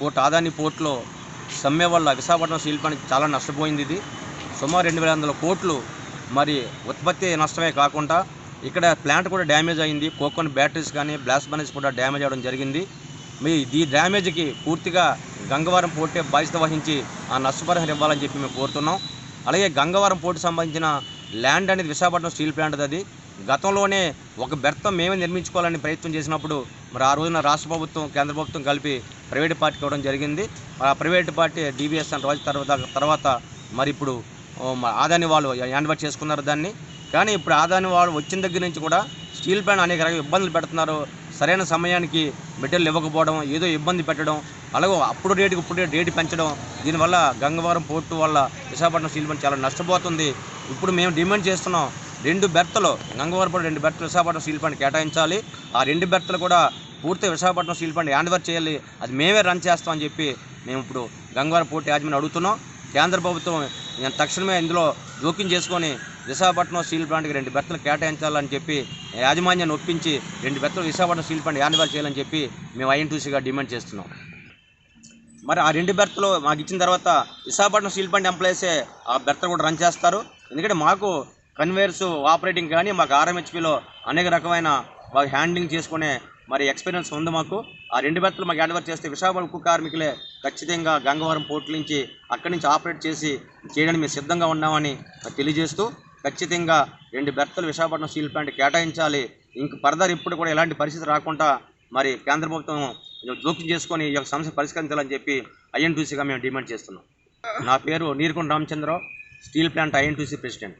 Port Adani పోర్ట్లో సమ్మె వల్ల Visakhapatnam steel plant చాలా నష్టపోయింది ఇది. సుమారు రెండు వేల వందల కోట్లు మరి ఉత్పత్తి నష్టమే కాకుండా ఇక్కడ ప్లాంట్ కూడా డ్యామేజ్ అయింది. కోకోన్ బ్యాటరీస్ కానీ బ్లాస్ట్ బనీస్ కూడా డ్యామేజ్ అవ్వడం జరిగింది. మీ ఈ డ్యామేజ్కి పూర్తిగా గంగవరం పోర్టే బాధ్యత వహించి ఆ నష్టపరిహారం ఇవ్వాలని చెప్పి మేము కోరుతున్నాం. అలాగే గంగవరం పోర్టు సంబంధించిన ల్యాండ్ అనేది విశాఖపట్నం స్టీల్ ప్లాంట్ అది. గతంలోనే ఒక బెర్త మేమే నిర్మించుకోవాలని ప్రయత్నం చేసినప్పుడు మరి ఆ రోజున రాష్ట్ర ప్రభుత్వం కేంద్ర ప్రభుత్వం కలిపి ప్రైవేట్ పార్టీకి ఇవ్వడం జరిగింది. ఆ ప్రైవేట్ పార్టీ డీబీఎస్ అని రోజు తర్వాత తర్వాత మరి ఇప్పుడు ఆదాని వాళ్ళు హ్యాండ్ చేసుకున్నారు దాన్ని. కానీ ఇప్పుడు ఆదాని వాళ్ళు వచ్చిన దగ్గర నుంచి కూడా స్టీల్ ప్లాంట్ అనేక రకాల ఇబ్బందులు పెడుతున్నారు. సరైన సమయానికి మెటీరియల్ ఇవ్వకపోవడం ఏదో ఇబ్బంది పెట్టడం అలాగే అప్పుడు రేటుకి ఇప్పుడు రేటు పెంచడం దీనివల్ల గంగవరం పోర్టు వల్ల విశాఖపట్నం స్టీల్ ప్లాంట్ చాలా నష్టపోతుంది. ఇప్పుడు మేము డిమాండ్ చేస్తున్నాం రెండు బెర్తలు గంగవరం రెండు బెర్తలు విశాఖపట్నం స్టీల్ ప్లాంట్ కేటాయించాలి. ఆ రెండు బెర్తలు కూడా పూర్తి Visakhapatnam steel plant hand over చేయాలి. అది మేమే రన్ చేస్తామని చెప్పి మేము ఇప్పుడు గంగవరం పోర్టు యాజమాన్యం అడుగుతున్నాం. కేంద్ర ప్రభుత్వం నేను తక్షణమే ఇందులో జోక్యం చేసుకొని విశాఖపట్నం స్టీల్ ప్లాంట్కి రెండు బెర్తలు కేటాయించాలని చెప్పి యాజమాన్యాన్ని ఒప్పించి రెండు బెత్తలు Visakhapatnam steel plant hand over చేయాలని చెప్పి మేము ఐఎన్టీసీగా డిమాండ్ చేస్తున్నాం. మరి ఆ రెండు బెర్తలు మాకు ఇచ్చిన తర్వాత విశాఖపట్నం స్టీల్ ప్లాంట్ ఎంప్లాయీసే ఆ బెర్తలు కూడా రన్ చేస్తారు. ఎందుకంటే మాకు కన్వేయర్స్ ఆపరేటింగ్ కానీ మాకు ఆర్ఎంహెచ్పిలో అనేక రకమైన వాళ్ళు హ్యాండ్లింగ్ చేసుకునే మరి ఎక్స్పీరియన్స్ ఉంది మాకు. ఆ రెండు బెర్తలు మాకు యాడ్వర్ చేస్తే విశాఖపట్నం ఉక్కు కార్మికులే ఖచ్చితంగా గంగవరం పోర్టు నుంచి అక్కడి నుంచి ఆపరేట్ చేసి చేయడానికి మేము సిద్ధంగా ఉన్నామని తెలియజేస్తూ ఖచ్చితంగా రెండు బెర్తలు విశాఖపట్నం స్టీల్ ప్లాంట్ కేటాయించాలి. ఇంక ఫర్దర్ ఇప్పుడు కూడా ఎలాంటి పరిస్థితి రాకుండా మరి కేంద్ర ప్రభుత్వం జోక్యం చేసుకొని ఈ యొక్క సమస్య పరిష్కరించాలని చెప్పి ఐఎన్టీసీగా మేము డిమాండ్ చేస్తున్నాం. నా పేరు Nirukonda Ramachandrarao steel plant INTUC president